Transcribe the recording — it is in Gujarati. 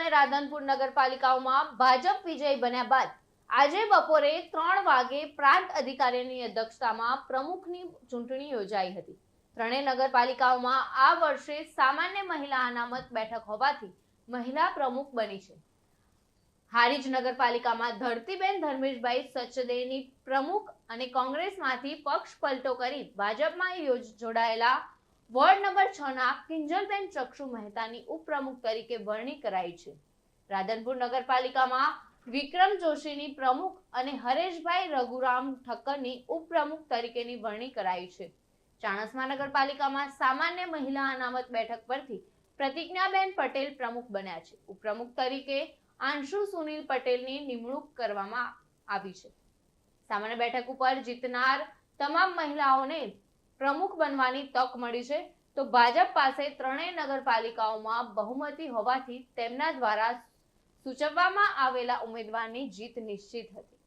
અને રાધનપુર નગરપાલિકાઓમાં ભાજપ વિજય બન્યા બાદ આજે બપોરે ત્રણ વાગે પ્રાંત અધિકારીની અધ્યક્ષતામાં પ્રમુખની ચૂંટણી યોજાઈ હતી. ત્રણેય નગરપાલિકાઓમાં આ વર્ષે સામાન્ય મહિલા અનામત બેઠક હોવાથી મહિલા પ્રમુખ બની છે. હારીજ નગરપાલિકામાં ધરતીબેન ધર્મેશભાઈ સચદેની પ્રમુખ અને કોંગ્રેસમાંથી પક્ષ પલટો કરી ભાજપમાં જોડાયેલા વોર્ડ નંબર છ ના કિંજલબેન ચક્ષુ મહેતાની ઉપપ્રમુખ તરીકે વરણી કરાઈ છે. રાધનપુર નગરપાલિકામાં વિક્રમ જોશીની પ્રમુખ અને હરેશભાઈ રઘુરામ ઠક્કરની ઉપપ્રમુખ તરીકેની વરણી કરાઈ છે. ચાણસ્મા નગરપાલિકામાં સામાન્ય મહિલા અનામત બેઠક પરથી પ્રતિજ્ઞાબેન પટેલ પ્રમુખ બન્યા છે. ઉપપ્રમુખ તરીકે આંશુ સુનિલ પટેલની નિમણૂક કરવામાં આવી છે. સામાન્ય બેઠક ઉપર જીતનાર તમામ મહિલાઓને પ્રમુખ બનવાની તક મળી છે, તો ભાજપ પાસે ત્રણેય નગરપાલિકાઓમાં બહુમતી હોવાથી તેમના દ્વારા સૂચવવામાં આવેલા ઉમેદવારની જીત નિશ્ચિત હતી.